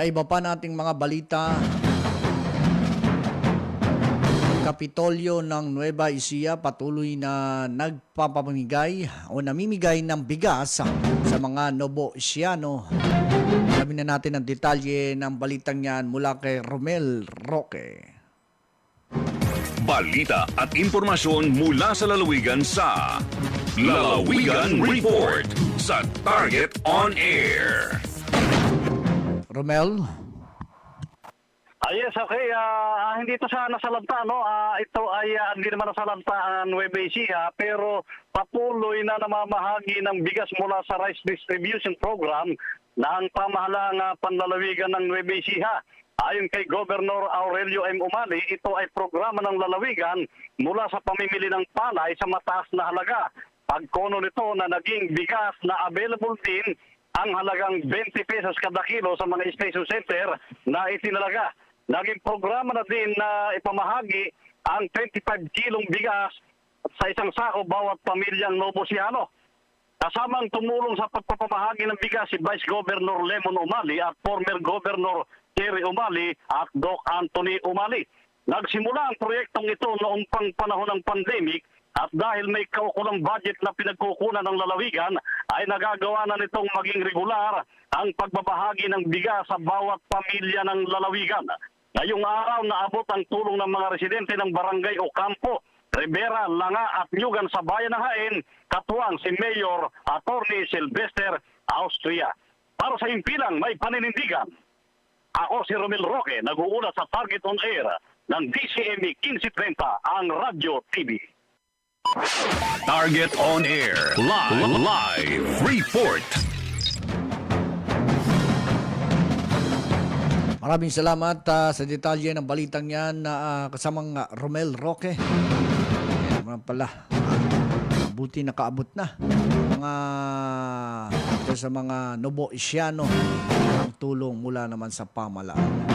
Sa iba pa nating mga balita, Kapitolyo ng Nueva Ecija patuloy na nagpapamigay o namimigay ng bigas sa mga Nobo Ecijano. Alamin na natin ang detalye ng balitang yan mula kay Romel Roque. Balita at impormasyon mula sa lalawigan sa Lalawigan Report sa Target on Air. Romel? Ah, yes, okay. Ah, hindi ito sa nasalanta, no? Ah, ito ay ah, hindi naman nasalanta ang Nueva Ecija, pero patuloy na namamahagi ng bigas mula sa Rice Distribution Program ng pamahalang ah, panlalawigan ng Nueva Ecija. Ayon kay Governor Aurelio M. Umali, ito ay programa ng lalawigan mula sa pamimili ng palay sa mataas na halaga. Pagkono nito na naging bigas na available din ang halagang 20 pesos kada kilo sa mga station center na itinalaga. Naging programa na din na ipamahagi ang 25 kilong bigas sa isang sako bawat pamilyang Novosiano. Kasamang tumulong sa pagpapamahagi ng bigas si Vice Governor Lemon Umali at former Governor Terry Umali at Doc Anthony Umali. Nagsimula ang proyektong ito noong pang panahon ng pandemic at dahil may kaukulang budget na pinagkukunan ng lalawigan ay nagagawa na nitong maging regular ang pagbabahagi ng bigas sa bawat pamilya ng lalawigan. Ngayong araw naabot ang tulong ng mga residente ng barangay o kampo Rivera, Langa at Nyugan sa bayan ng Hain, katuwang si Mayor Attorney Sylvester Austria. Para sa impilang may paninindigan, ako si Romel Roque, nag-uula sa Target on Air ng DCME 1530 ang Radyo TV. Target on Air. Live. Live. Report. Maraming salamat ah, sa detalye ng balitang yan na ah, kasamang ah, Romel Roque. Yan naman pala. Buti nakaabot na. Mga ito sa mga Nobo Isiano ang tulong mula naman sa pamalaan.